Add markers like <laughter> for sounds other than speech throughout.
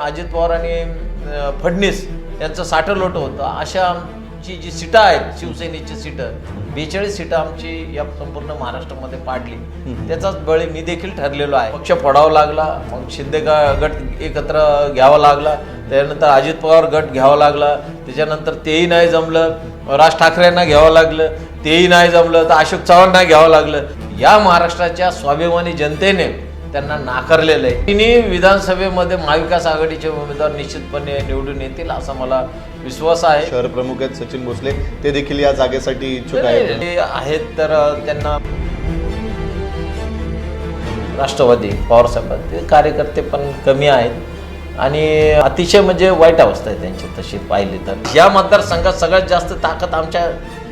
अजित पवार आणि फडणीस यांचं साठं लोटं होतं. अशा आमची जी सीटं आहेत शिवसेनेची सीटं बेचाळीस सीटं आमची या संपूर्ण महाराष्ट्रामध्ये पाडली. त्याचाच बळी मी देखील ठरलेलो आहे. पक्ष फोडावा लागला मग शिंदे गट एकत्र घ्यावा लागला. त्यानंतर अजित पवार गट घ्यावा लागला. त्याच्यानंतर तेही नाही जमलं. राज ठाकरेंना घ्यावं लागलं. तेही नाही जमलं. तर अशोक चव्हाणांना घ्यावं लागलं. या महाराष्ट्राच्या स्वाभिमानी जनतेने त्यांना नाकारलेलं आहे. तिन्ही विधानसभेमध्ये महाविकास आघाडीचे उमेदवार निश्चितपणे निवडून येतील असा मला विश्वास आहे. शहर प्रमुख आहेत सचिन भोसले. ते देखील या जागेसाठी इच्छुक आहेत. ते आहेत तर त्यांना राष्ट्रवादी पवारसाहेब ते कार्यकर्ते पण कमी आहेत. आणि अतिशय म्हणजे वाईट अवस्था आहे त्यांची तशी पाहिली तर. या मतदारसंघात सगळ्यात जास्त ताकद आमच्या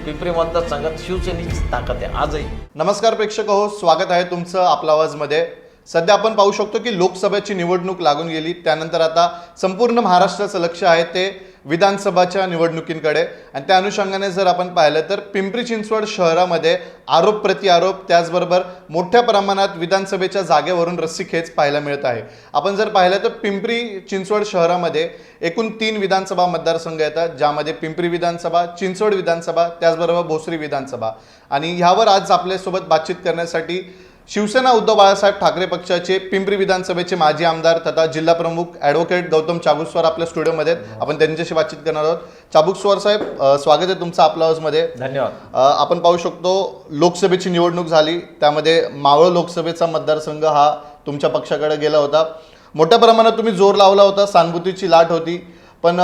पिंपरी मतदारसंघात शिवसेनेची ताकद आहे. आजही. नमस्कार प्रेक्षक हो. स्वागत आहे तुमचं आपला आवाजमध्ये. सध्या आपण पाहू शकतो की लोकसभेची निवडणूक लागून गेली. त्यानंतर आता संपूर्ण महाराष्ट्राचं लक्ष आहे ते विधानसभाच्या निवडणुकींकडे. आणि त्या अनुषंगाने जर आपण पाहिलं तर पिंपरी चिंचवड शहरामध्ये आरोप प्रतिआरोप त्याचबरोबर मोठ्या प्रमाणात विधानसभेच्या जागेवरून रस्सीखेच पाहायला मिळत आहे. आपण जर पाहिलं तर पिंपरी चिंचवड शहरामध्ये एकूण तीन विधानसभा मतदारसंघ येतात ज्यामध्ये पिंपरी विधानसभा चिंचवड विधानसभा त्याचबरोबर भोसरी विधानसभा. आणि ह्यावर आज आपल्यासोबत बातचीत करण्यासाठी शिवसेना उद्धव बाळासाहेब ठाकरे पक्षाचे पिंपरी विधानसभेचे माजी आमदार तथा जिल्हा प्रमुख ॲडव्होकेट गौतम चाबुकस्वार आपल्या स्टुडिओमध्ये आहेत. आपण त्यांच्याशी बातचीत करणार आहोत. चाबुकस्वार साहेब स्वागत आहे तुमचं आपल्या हाऊसमध्ये. धन्यवाद. आपण पाहू शकतो लोकसभेची निवडणूक झाली. त्यामध्ये मावळ लोकसभेचा मतदारसंघ हा तुमच्या पक्षाकडे गेला होता. मोठ्या प्रमाणात तुम्ही जोर लावला होता. सहानुभूतीची लाट होती. पण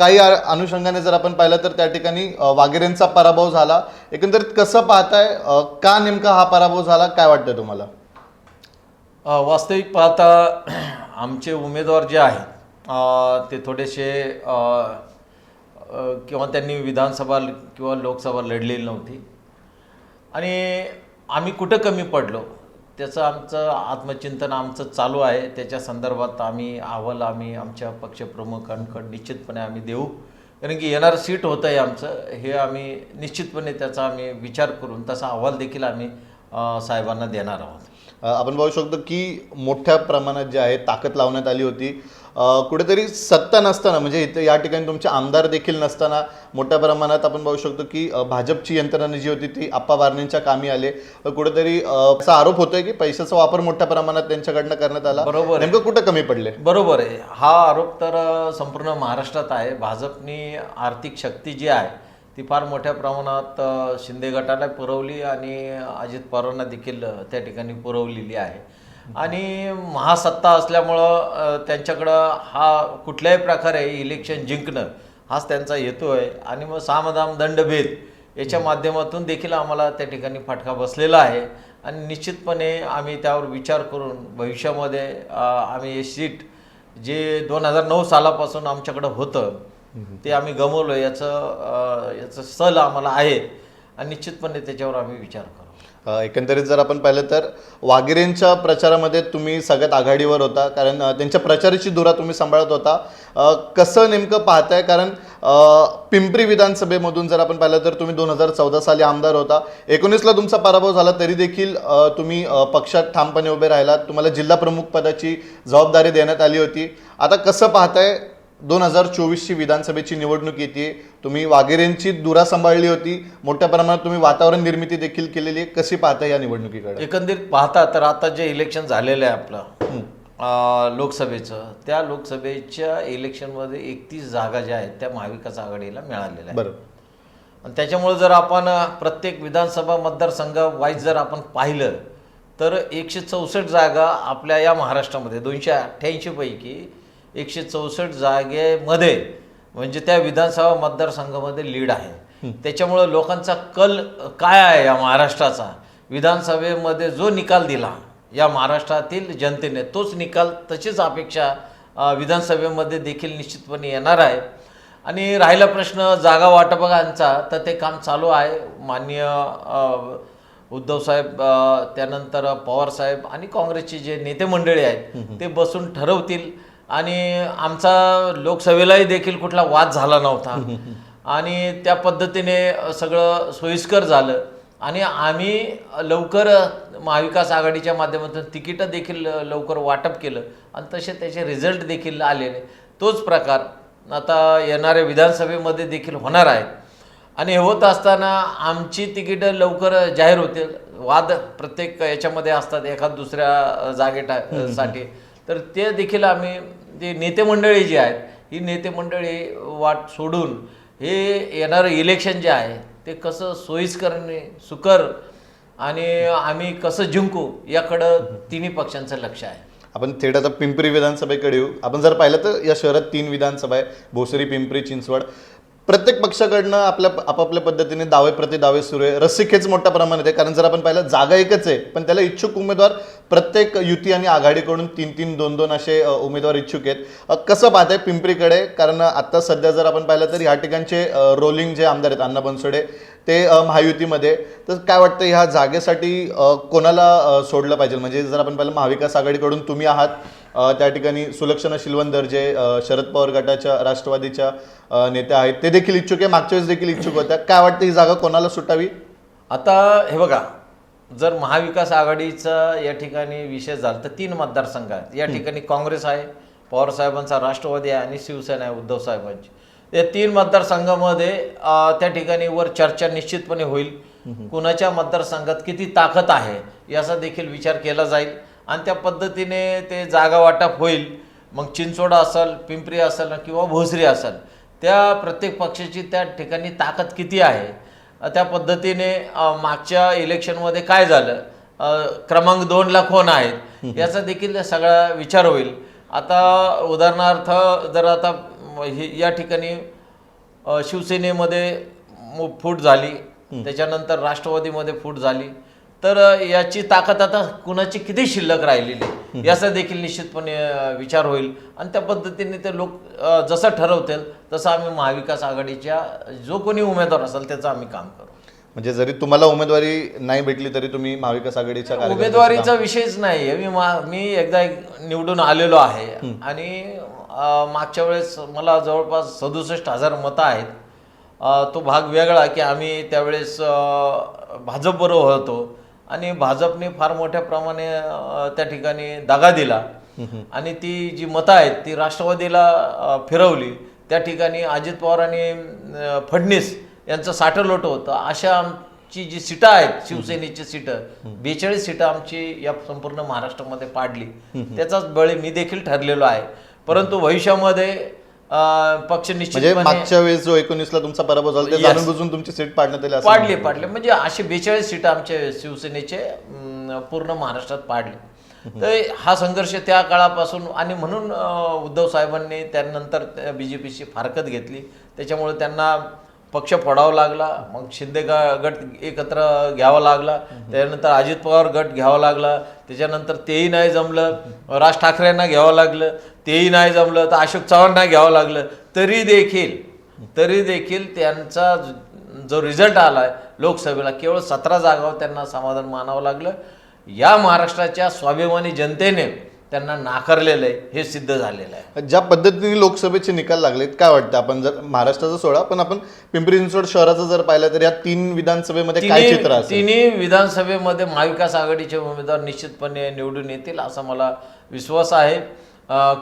काही अनुषंगाने जर आपण पाहिलं तर त्या ठिकाणी वागेरेंचा पराभव झाला. एकंदरीत कसं पाहताय का नेमका हा पराभव झाला? काय वाटतं तुम्हाला? वास्तविक पाहता <clears throat> आमचे उमेदवार जे आहेत ते थोडेसे किंवा त्यांनी विधानसभा किंवा लोकसभा लढलेली नव्हती. आणि आम्ही कुठं कमी पडलो? त्याचं आमचं आत्मचिंतन आमचं चालू आहे. त्याच्या संदर्भात आम्ही अहवाल आम्ही आमच्या पक्षप्रमुखांकडे निश्चितपणे आम्ही देऊ. कारण की येणारं सीट होतं आहे आमचं. हे आम्ही निश्चितपणे त्याचा आम्ही विचार करून तसा अहवाल देखील आम्ही साहेबांना देणार आहोत. आपण पाहू शकतो की मोठ्या प्रमाणात जे आहे ताकद लावण्यात आली होती. कुठेतरी सत्ता नसताना म्हणजे इथे या ठिकाणी तुमचे आमदार देखील नसताना मोठ्या प्रमाणात आपण पाहू शकतो की भाजपची यंत्रणा जी होती ती आप्पा बारणेंच्या कामी आले. कुठेतरी असा आरोप होतोय की पैशाचा वापर मोठ्या प्रमाणात त्यांच्याकडनं करण्यात आला. बरोबर. नेमकं कुठं कमी पडले? बरोबर आहे. हा आरोप तर संपूर्ण महाराष्ट्रात आहे. भाजपनी आर्थिक शक्ती जी आहे ती फार मोठ्या प्रमाणात शिंदे गटाला पुरवली आणि अजित पवारांना देखील त्या ठिकाणी पुरवलेली आहे. आणि महासत्ता असल्यामुळं त्यांच्याकडं हा कुठल्याही प्रकारे इलेक्शन जिंकणं हाच त्यांचा हेतू आहे. आणि मग सामधाम दंडभेद याच्या माध्यमातून देखील आम्हाला त्या ठिकाणी फटका बसलेला आहे. आणि निश्चितपणे आम्ही त्यावर विचार करून भविष्यामध्ये आम्ही हे सीट जे दोन हजार नऊ सालापासून आमच्याकडं होतं ते आम्ही गमवलं. याचं याचं सल आम्हाला आहे. आणि निश्चितपणे त्याच्यावर आम्ही विचार करू. एकंदरीत जर आपण पाहिलं तर वागिरेंच्या प्रचारामध्ये तुम्ही सगळ्यात आघाडीवर होता कारण त्यांच्या प्रचाराची धुरा तुम्ही सांभाळत होता. कसं नेमकं पाहताय? कारण पिंपरी विधानसभेमधून जर आपण पाहिलं तर तुम्ही दोन हजार चौदा साली आमदार होता. एकोणीसला तुमचा पराभव झाला तरी देखील तुम्ही पक्षात ठामपणे उभे राहिलात. तुम्हाला जिल्हा प्रमुख पदाची जबाबदारी देण्यात आली होती. आता कसं पाहताय? दोन हजार चोवीसची विधानसभेची निवडणूक येते. तुम्ही वाघेरेंची दुरा सांभाळली होती. मोठ्या प्रमाणात तुम्ही वातावरण निर्मिती देखील केलेली आहे. कशी पाहता या निवडणुकीकडे? एकंदरीत पाहता तर आता जे इलेक्शन झालेलं आहे आपलं लोकसभेचं त्या लोकसभेच्या इलेक्शनमध्ये एकतीस जागा ज्या आहेत त्या महाविकास आघाडीला मिळालेल्या आहेत. बरं. आणि त्याच्यामुळे जर आपण प्रत्येक विधानसभा मतदारसंघ वाईज जर आपण पाहिलं तर एकशे चौसष्ट जागा आपल्या या महाराष्ट्रामध्ये दोनशे अठ्ठ्याऐंशी पैकी एकशे चौसष्ट जागेमध्ये म्हणजे त्या विधानसभा मतदारसंघामध्ये लीड आहे. त्याच्यामुळं लोकांचा कल काय आहे या महाराष्ट्राचा? विधानसभेमध्ये जो निकाल दिला या महाराष्ट्रातील जनतेने तोच निकाल तशीच अपेक्षा विधानसभेमध्ये देखील निश्चितपणे येणार आहे. आणि राहिला प्रश्न जागा वाटपांचा तर ते काम चालू आहे. माननीय उद्धवसाहेब त्यानंतर पवारसाहेब आणि काँग्रेसचे जे नेते मंडळी आहेत ते बसून ठरवतील. आणि आमचा लोकसभेलाही देखील कुठला वाद झाला नव्हता. <laughs> आणि त्या पद्धतीने सगळं सोयीस्कर झालं. आणि आम्ही लवकर महाविकास आघाडीच्या माध्यमातून तिकीटं देखील लवकर वाटप केलं. आणि तसे त्याचे रिझल्ट देखील आलेले. तोच प्रकार आता येणाऱ्या विधानसभेमध्ये देखील होणार आहे. आणि हे होत असताना आमची तिकीटं लवकर जाहीर होतील. वाद प्रत्येक याच्यामध्ये असतात एखाद दुसऱ्या जागेटा <laughs> साठी. तर ते देखील आम्ही जे नेते मंडळी जी आहेत ही नेते मंडळी वाट सोडून हे येणारं इलेक्शन जे आहे ते कसं सोयीस्कर सुकर आणि आम्ही कसं जिंकू याकडं तिन्ही पक्षांचं लक्ष आहे. आपण थेट आता पिंपरी विधानसभेकडे येऊ. आपण जर पाहिलं तर या शहरात तीन विधानसभा आहे. भोसरी पिंपरी चिंचवड. प्रत्येक पक्षाकडनं आपल्या आपापल्या पद्धतीने दावे प्रति दावे सुरू आहे. रस्सीखेच मोठ्या प्रमाणात आहे. कारण जर आपण पाहिलं जागा एकच आहे. पण त्याला इच्छुक उमेदवार प्रत्येक युती आणि आघाडीकडून तीन तीन दोन दोन असे उमेदवार इच्छुक आहेत. कसं पाहत आहे पिंपरीकडे. कारण आता सध्या जर आपण पाहिलं तर ह्या ठिकाणचे रोलिंग जे आमदार आहेत अण्णा बनसोडे ते महायुतीमध्ये तर काय वाटतं ह्या जागेसाठी कोणाला सोडलं पाहिजे? म्हणजे जर आपण पाहिलं महाविकास आघाडीकडून तुम्ही आहात त्या ठिकाणी सुलक्षणा शिलवंदर जे शरद पवार गटाच्या राष्ट्रवादीच्या नेत्या आहेत. ते देखील इच्छुक आहे मागच्या वेळेस देखील इच्छुक होत्या. काय वाटतं ही जागा कोणाला सुटावी? आता हे बघा जर महाविकास आघाडीचा या ठिकाणी विषय झाला तर तीन मतदारसंघ आहेत. या ठिकाणी काँग्रेस आहे पवार साहेबांचा राष्ट्रवादी आहे आणि शिवसेना आहे उद्धव साहेबांची. या तीन मतदारसंघामध्ये त्या ठिकाणी वर चर्चा निश्चितपणे होईल. कुणाच्या मतदारसंघात किती ताकद आहे याचा देखील विचार केला जाईल. आणि त्या पद्धतीने ते जागा वाटप होईल. मग चिंचवड असेल पिंपरी असेल किंवा भोसरी असेल त्या प्रत्येक पक्षाची त्या ठिकाणी ताकद किती आहे? त्या पद्धतीने मागच्या इलेक्शनमध्ये काय झालं? क्रमांक दोनला कोण आहेत? याचा देखील सगळा विचार होईल. आता उदाहरणार्थ जर आता हे या ठिकाणी शिवसेनेमध्ये फूट झाली. त्याच्यानंतर राष्ट्रवादीमध्ये फूट झाली. तर याची ताकद आता कुणाची किती शिल्लक राहिलेली आहे? याचा देखील निश्चितपणे विचार होईल. आणि त्या पद्धतीने ते लोक जसं ठरवतील तसं आम्ही महाविकास आघाडीच्या जो कोणी उमेदवार असेल त्याचं आम्ही काम करू. म्हणजे जरी तुम्हाला उमेदवारी नाही भेटली तरी तुम्ही महाविकास आघाडीच्या उमेदवारीचा विषयच नाही मी मा- मी एकदा एक निवडून आलेलो आहे. आणि मागच्या वेळेस मला जवळपास सदुसष्ट हजार मतं आहेत. तो भाग वेगळा की आम्ही त्यावेळेस भाजपबरोबर होतो. आणि भाजपने फार मोठ्या प्रमाणे त्या ठिकाणी दगा दिला. आणि ती जी मतं आहेत ती राष्ट्रवादीला फिरवली. त्या ठिकाणी अजित पवार आणि फडणीस यांचं साठलोट होतं. अशा आमची जी सीटं आहेत शिवसेनेची सीटं बेचाळीस सीटं आमची या संपूर्ण महाराष्ट्रामध्ये पाडली. त्याचाच बळी मी देखील ठरलेलो आहे. परंतु भविष्यामध्ये पक्ष म्हणजे निश्चितपणे मागच्या वेळेस जो एकोणीसला तुमचा पराभव झाला ते Yes. जाणून बुजून तुमची सीट पाडण्यात आली असं पाडले पाडले. म्हणजे असे बेचाळीस सीट आमचे शिवसेनेचे अं, पूर्ण महाराष्ट्रात पाडले. तर हा संघर्ष त्या काळापासून आणि म्हणून अं, उद्धव साहेबांनी त्यानंतर बी जे पीची फारकत घेतली. त्याच्यामुळे त्यांना पक्ष फोडावा लागला मग शिंदे गट एकत्र घ्यावा लागला. त्यानंतर अजित पवार गट घ्यावा लागला. त्याच्यानंतर तेही नाही जमलं. राज ठाकरेंना घ्यावं लागलं. तेही नाही जमलं. तर अशोक चव्हाणांना घ्यावं लागलं. तरी देखील तरी देखील त्यांचा जो रिझल्ट आला आहे लोकसभेला केवळ सतरा जागावर त्यांना समाधान मानावं लागलं. या महाराष्ट्राच्या स्वाभिमानी जनतेने त्यांना नाकारलेलं आहे हे सिद्ध झालेलं आहे. ज्या पद्धतीने लोकसभेचे निकाल लागलेत काय वाटतं? आपण जर महाराष्ट्राचा सोडा पण आपण पिंपरी चिंचवड शहराचं जर पाहिलं तर या तीन विधानसभेमध्ये काय चित्र तिन्ही विधानसभेमध्ये महाविकास आघाडीचे उमेदवार निश्चितपणे निवडून येतील असा मला विश्वास आहे.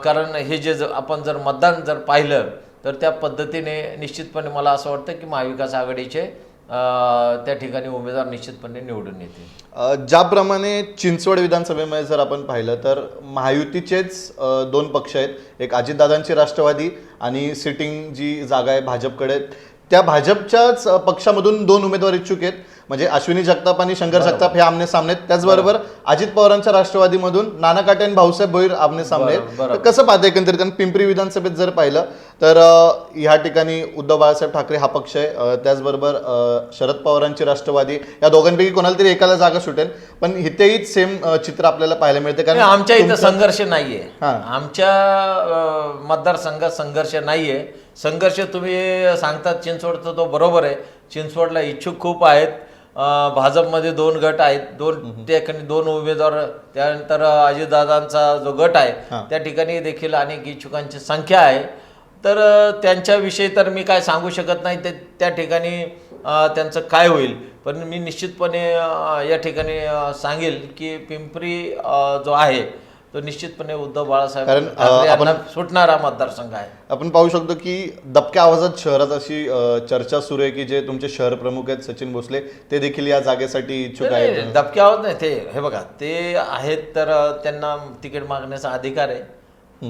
कारण हे जे आपण जर मतदान जर पाहिलं तर त्या पद्धतीने निश्चितपणे मला असं वाटतं की महाविकास आघाडीचे त्या ठिकाणी उमेदवार निश्चितपणे निवडून येतील. ज्याप्रमाणे चिंचवड विधानसभेमध्ये जर आपण पाहिलं तर महायुतीचेच दोन पक्ष आहेत. एक अजितदादांची राष्ट्रवादी आणि सिटिंग जी जागा आहे भाजपकडे. त्या भाजपच्याच पक्षामधून दोन उमेदवार इच्छुक आहेत. म्हणजे अश्विनी जगताप आणि शंकर जगताप हे आमने सामने आहेत. त्याचबरोबर अजित पवारांच्या राष्ट्रवादीमधून नाना काटे आणि भाऊसाहेब भोईर आमने सामने आहेत. कसं पाहता एकंदरीत? कारण पिंपरी विधानसभेत जर पाहिलं तर ह्या ठिकाणी उद्धव बाळासाहेब ठाकरे हा पक्ष आहे. त्याचबरोबर शरद पवारांची राष्ट्रवादी. या दोघांपैकी कोणाला तरी एकाला जागा सुटेल. पण इथेही सेम चित्र आपल्याला पाहायला मिळते. कारण आमच्या इथं संघर्ष नाहीये. आमच्या मतदारसंघात संघर्ष नाहीये. संघर्ष तुम्ही सांगतात चिंचवडचा तो बरोबर आहे. चिंचवडला इच्छुक खूप आहेत. भाजपमध्ये दोन गट आहेत. दोन ठिकाणी दोन उमेदवार त्यानंतर अजितदादांचा जो गट आहे. त्या ठिकाणी देखील अनेक इच्छुकांची संख्या आहे. तर त्यांच्याविषयी तर मी काय सांगू शकत नाही. ते त्या ठिकाणी त्यांचं काय होईल? पण मी निश्चितपणे या ठिकाणी सांगेल की पिंपरी जो आहे तो निश्चितपणे उद्धव बाळासाहेब कारण, अ, ठाकरे आपण- यांना सुटणारा मतदारसंघ आहे. आपण पाहू शकतो की दबक्या आवाजात शहरात अशी अ, चर्चा सुरू आहे की जे तुमचे शहर प्रमुख आहेत सचिन भोसले ते देखील या जागेसाठी इच्छुक नाही, आहेत. नाही, दबके आहोत नाही ते हे बघा ते आहेत तर अ, त्यांना तिकीट मागण्याचा अधिकार आहे.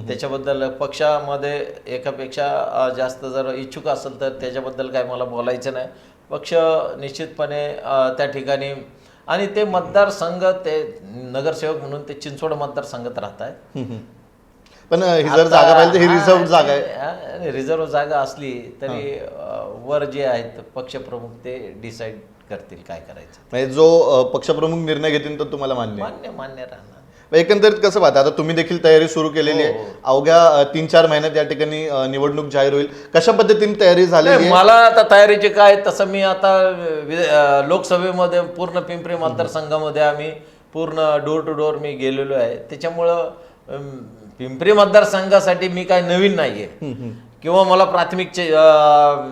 त्याच्याबद्दल पक्षामध्ये एकापेक्षा अ, जास्त जर इच्छुक असेल तर त्याच्याबद्दल काय मला बोलायचं नाही. पक्ष निश्चितपणे अ, त्या ठिकाणी आणि ते मतदारसंघ ते नगरसेवक म्हणून ते चिंचवड मतदारसंघात राहत आहे हम्म, हम्म. पण ही जर जागा पाहिली तर ही रिझर्व जागा आहे. आहे रिझर्व्ह जागा असली तरी अ, वर जे आहेत पक्षप्रमुख ते डिसाईड करतील काय करायचं. म्हणजे जो अ, पक्षप्रमुख निर्णय घेतील तो तुम्हाला मान्य आहे. मान्य मान्य राहणार. एकंदरीत कसं पाहता? आता तुम्ही देखील तयारी सुरू केलेली हो, आहे अवघ्या तीन चार महिन्यात या ठिकाणी निवडणूक जाहीर होईल. कशा पद्धतीने तयारी नाही, आहे? मला आता तयारीचे काय तसं मी आता लोकसभेमध्ये पूर्ण पिंपरी मतदारसंघामध्ये आम्ही पूर्ण डोर टू डोर मी गेलेलो आहे. त्याच्यामुळं पिंपरी मतदारसंघासाठी मी काय नवीन नाहीये. किंवा मला प्राथमिकचे अं,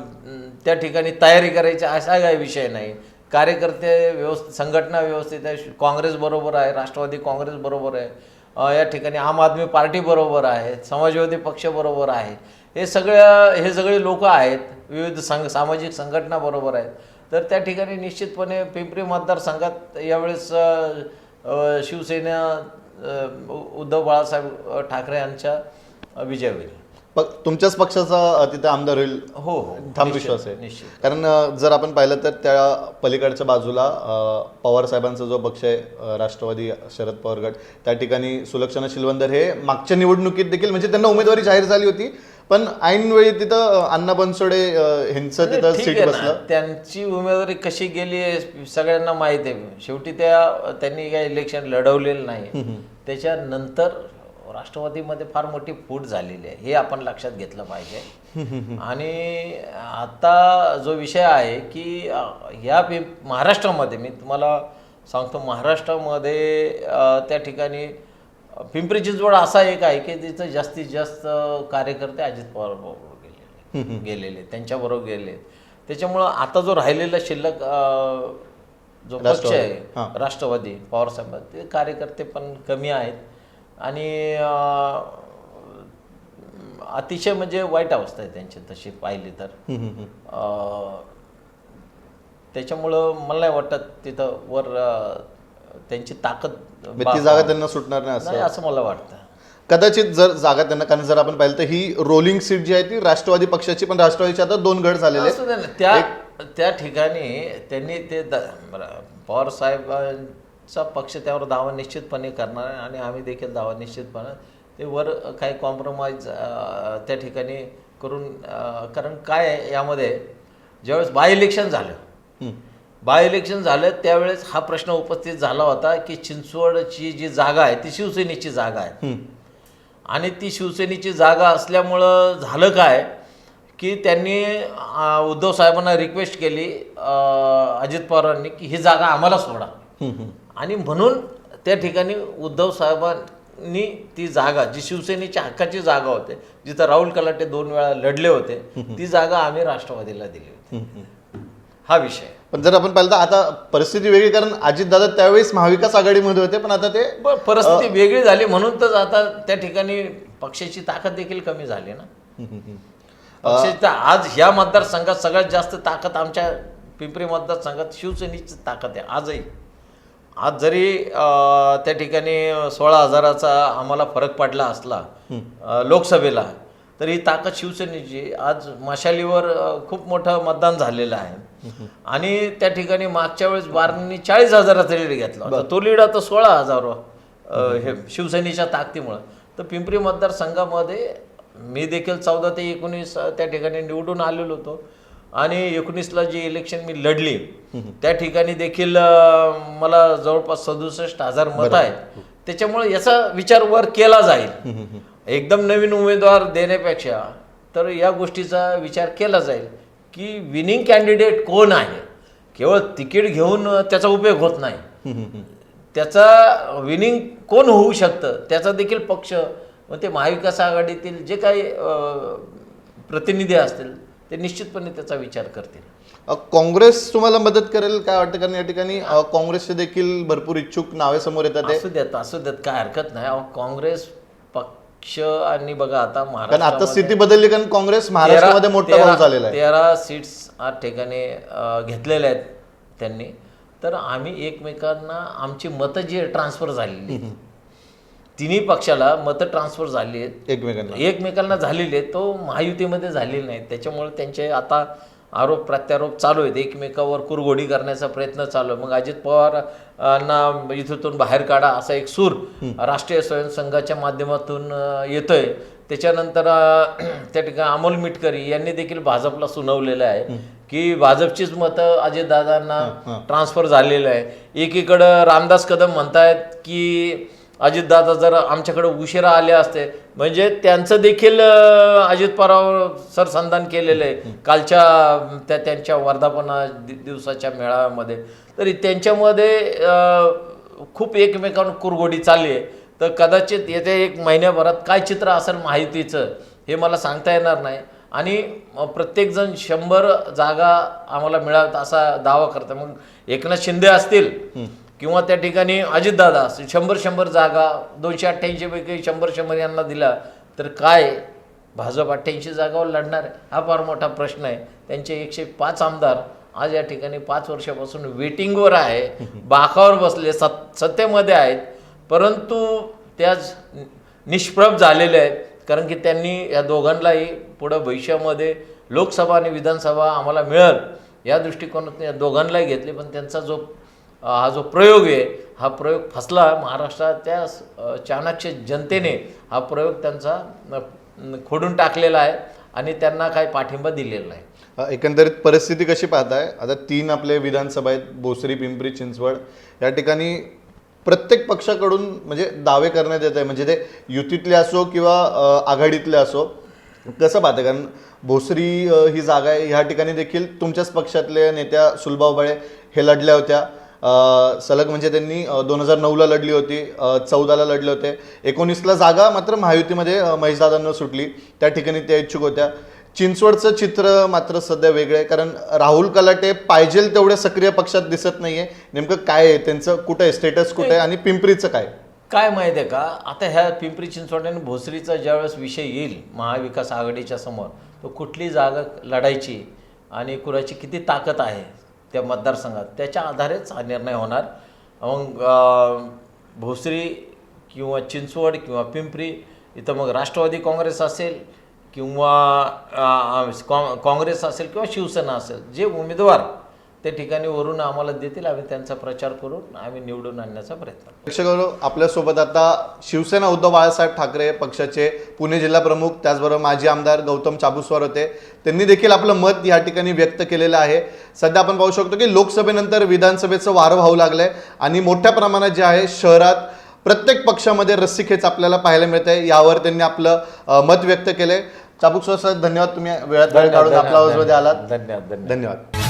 त्या ठिकाणी तयारी करायची असा काही विषय नाही. कार्यकर्ते व्यवस्थित संघटना व्यवस्थित आहे काँग्रेस बरोबर आहे राष्ट्रवादी काँग्रेस बरोबर आहे या ठिकाणी आम आदमी पार्टी बरोबर आहे समाजवादी पक्ष बरोबर आहे हे सगळ्या हे सगळे लोक आहेत विविध संघ सामाजिक संघटना बरोबर आहेत. तर त्या ठिकाणी निश्चितपणे पिंपरी मतदारसंघात यावेळेस शिवसेना उद्धव बाळासाहेब ठाकरे यांच्या विजय होईल. प- तुमच्याच पक्षाचा तिथे आमदार होईल हो हो. ठाम निश्चित, विश्वास आहे. निश्चित. कारण अ, जर आपण पाहिलं तर त्या पलीकडच्या बाजूला अ, पवार साहेबांचा जो पक्ष आहे अ, राष्ट्रवादी शरद पवार गट त्या ठिकाणी सुलक्षणा शिलवंदर हे मागच्या निवडणुकीत देखील म्हणजे त्यांना उमेदवारी जाहीर झाली होती. पण ऐन वेळी तिथं अ, अण्णा बनसोडे अ, ह्यांचं तिथं ठीक सीट आहे ना. बसलं. त्यांची उमेदवारी कशी गेली सगळ्यांना माहीत आहे. शेवटी त्या त्यांनी काही इलेक्शन लढवलेलं नाही. त्याच्यानंतर राष्ट्रवादीमध्ये फार मोठी फूट झालेली आहे हे आपण लक्षात घेतलं पाहिजे <laughs> आणि आता जो विषय आहे की पि महाराष्ट्रामध्ये मी तुम्हाला सांगतो महाराष्ट्रामध्ये त्या ठिकाणी पिंपरी चिंचवड असा एक आहे की तिथं जास्तीत जास्त कार्यकर्ते अजित पवार बरोबर गेलेले <laughs> गेलेले त्यांच्याबरोबर गेले त्याच्यामुळं आता जो राहिलेला शिल्लक जो पक्ष. आहे. राष्ट्रवादी पवारसाहेब ते कार्यकर्ते पण कमी आहेत आणि अतिशय म्हणजे वाईट अवस्था आहे त्यांची तशी पाहिली तर. त्याच्यामुळं मला नाही वाटत तिथं वर त्यांची ताकद ती जागा त्यांना सुटणार नाही असं? असं मला वाटतं. कदाचित जर जागा त्यांना कारण जर आपण पाहिलं तर ही रोलिंग सीट जी आहे ती राष्ट्रवादी पक्षाची पण राष्ट्रवादीचे आता दोन गट झालेले. त्या त्या ठिकाणी त्यांनी ते द- बरं, साहेबांचा पक्ष त्यावर दावा निश्चितपणे करणार आहे आणि आम्ही देखील दावा निश्चितपणे ते वर काही कॉम्प्रोमाइज त्या ठिकाणी करून कारण काय यामध्ये ज्यावेळेस बाय इलेक्शन झालं. बाय इलेक्शन झालं त्यावेळेस हा प्रश्न उपस्थित झाला होता की चिंचवडची जी जागा आहे ती शिवसेनेची जागा आहे. आणि ती शिवसेनेची जागा असल्यामुळं झालं काय की त्यांनी उद्धव साहेबांना रिक्वेस्ट केली अजित पवारांनी की ही जागा आम्हाला सोडा. आणि म्हणून त्या ठिकाणी उद्धव साहेबांनी ती जागा जी शिवसेनेच्या हक्काची जागा होते जिथं राहुल कलाटे दोन वेळा लढले होते ती जागा आम्ही राष्ट्रवादीला दिली होती. हा विषय. पण जर आपण पाहिलं तर आता परिस्थिती वेगळी कारण अजितदादा त्यावेळेस महाविकास आघाडीमध्ये होते पण आता ते परिस्थिती वेगळी झाली म्हणून तर आता त्या ठिकाणी पक्षाची ताकद देखील कमी झाली ना. आज ह्या मतदारसंघात सगळ्यात जास्त ताकद आमच्या पिंपरी मतदारसंघात शिवसेनेची ताकद आहे आजही. आज जरी त्या ठिकाणी सोळा हजाराचा आम्हाला फरक पडला असला लोकसभेला तर ही ताकद शिवसेनेची आज मशालीवर खूप मोठं मतदान झालेलं आहे. आणि त्या ठिकाणी मागच्या वेळेस बारणींनी चाळीस हजाराचा लीड घेतला तो लीड आता सोळा हजार हे शिवसेनेच्या ताकदीमुळं. तर पिंपरी मतदारसंघामध्ये मी देखील चौदा ते एकोणीस त्या ठिकाणी निवडून आलेलो होतो. आणि एकोणीसला जी इलेक्शन मी लढली त्या ठिकाणी देखील मला जवळपास सदुसष्ट हजार मत आहेत त्याच्यामुळे याचा विचार वर केला जाईल. एकदम नवीन उमेदवार देण्यापेक्षा तर या गोष्टीचा विचार केला जाईल की विनिंग कॅन्डिडेट कोण आहे? केवळ तिकीट घेऊन त्याचा उपयोग होत नाही. त्याचा विनिंग कोण होऊ शकतं? त्याचा देखील पक्ष व ते महाविकास आघाडीतील जे काही प्रतिनिधी असतील ते निश्चितपणे त्याचा विचार करतील. काँग्रेस तुम्हाला मदत करेल काय वाटतं? कारण या ठिकाणी काँग्रेसचे देखील भरपूर इच्छुक नावे समोर येतात असू देत असू देत काय हरकत नाही. काँग्रेस पक्ष आणि बघा आता कारण आता स्थिती बदलली कारण काँग्रेस महाराष्ट्रामध्ये मोठा झालेला आहे. तेरा सीट्स आठ ठिकाणी घेतलेल्या आहेत त्यांनी. तर आम्ही एकमेकांना आमची मतं जी ट्रान्सफर झालेली. तिन्ही पक्षाला मतं ट्रान्सफर झाली आहेत. एकमेकांना. एकमेकांना झालेले आहेत. तो महायुतीमध्ये झालेले नाहीत. त्याच्यामुळे त्यांचे आता आरोप प्रत्यारोप चालू आहेत. एकमेकावर कुरघोडी करण्याचा प्रयत्न चालू आहे. मग अजित पवार ना इथून बाहेर काढा असा एक सूर राष्ट्रीय स्वयंसंघाच्या माध्यमातून येतोय. त्याच्यानंतर <clears throat> त्या ठिकाणी अमोल मिटकरी यांनी देखील भाजपला सुनावलेलं आहे की भाजपचीच मतं अजितदादांना ट्रान्सफर झालेलं आहे. एकीकडं रामदास कदम म्हणतायत की अजितदादा जर आमच्याकडे उशिरा आले असते म्हणजे त्यांचं देखील अजित पवारावर सरसंधान केलेलं आहे. कालच्या त्या त्यांच्या वर्धापना दिवसाच्या मेळाव्यामध्ये. तरी त्यांच्यामध्ये खूप एकमेकांवर कुरघोडी चालली आहे. तर कदाचित येत्या एक महिन्याभरात काय चित्र असेल माहितीचं हे मला सांगता येणार नाही. आणि प्रत्येकजण शंभर जागा आम्हाला मिळाव्यात असा दावा करतं मग एकनाथ शिंदे असतील किंवा त्या ठिकाणी अजितदादा शंभर शंभर जागा दोनशे अठ्ठ्याऐंशी पैकी शंभर शंभर यांना दिला तर काय? भाजप अठ्ठ्याऐंशी जागावर लढणार हा फार मोठा प्रश्न आहे. त्यांचे एकशे पाच आमदार आज या ठिकाणी पाच वर्षापासून वेटिंगवर आहे. <laughs> बाकावर बसले सत सत्तेमध्ये आहेत. परंतु त्याच निष्प्रभ झालेले आहेत. कारण की त्यांनी या दोघांनाही पुढं भविष्यामध्ये लोकसभा आणि विधानसभा आम्हाला मिळेल. या दृष्टिकोनातून या दोघांनाही घेतले पण त्यांचा जो हा जो प्रयोग आहे हा प्रयोग फसला महाराष्ट्रात त्या चाणक्य जनतेने हा प्रयोग त्यांचा खोडून टाकलेला आहे आणि त्यांना काही पाठिंबा दिलेला नाही. एकंदरीत परिस्थिती कशी पाहताय? आता तीन आपले विधानसभा आहेत भोसरी पिंपरी चिंचवड. या ठिकाणी प्रत्येक पक्षाकडून म्हणजे दावे करण्यात येत आहे म्हणजे ते युतीतले असो किंवा आघाडीतले असो कसं पाहतं कारण भोसरी ही जागा आहे. ह्या ठिकाणी देखील तुमच्याच पक्षातले नेत्या सुलभाव बळे हे लढल्या होत्या. सलग म्हणजे त्यांनी दोन हजार नऊला लढली होती चौदाला लढले होते. एकोणीसला जागा मात्र महायुतीमध्ये महेशदादांना सुटली. त्या ठिकाणी त्या इच्छुक होत्या. चिंचवडचं चित्र मात्र सध्या वेगळं आहे कारण राहुल कलाटे पाहिजे तेवढ्या सक्रिय पक्षात दिसत नाहीये. नेमकं काय आहे त्यांचं कुठं आहे स्टेटस कुठं आहे आणि पिंपरीचं काय? काय माहिती आहे का? आता ह्या पिंपरी चिंचवड आणि भोसरीचा ज्यावेळेस विषय येईल महाविकास आघाडीच्या समोर तो कुठली जागा लढायची आणि कुणाची किती ताकद आहे त्या मतदारसंघात. त्याच्या आधारेच हा निर्णय होणार. मग भोसरी किंवा चिंचवड किंवा पिंपरी इथं मग राष्ट्रवादी काँग्रेस असेल किंवा कॉ काँग्रेस असेल किंवा शिवसेना असेल जे उमेदवार त्या ठिकाणी वरून आम्हाला देतील आम्ही त्यांचा प्रचार करून आम्ही निवडून आणण्याचा प्रयत्न. प्रेक्षकांनो आपल्यासोबत आता शिवसेना उद्धव बाळासाहेब ठाकरे पक्षाचे पुणे जिल्हा प्रमुख त्याचबरोबर माजी आमदार गौतम चाबुस्वार होते. त्यांनी देखील आपलं मत या ठिकाणी व्यक्त केलेलं आहे. सध्या आपण पाहू शकतो की लोकसभेनंतर विधानसभेचं वारं वाहू लागलंय आणि मोठ्या प्रमाणात जे आहे शहरात प्रत्येक पक्षामध्ये रस्सीखेच आपल्याला पाहायला मिळत आहे यावर त्यांनी आपलं मत व्यक्त केलंय. चाबुकस्वार साहेब धन्यवाद. तुम्ही वेळात वेळ काढून आपल्या आवाजमध्ये आलात. धन्यवाद. धन्यवाद.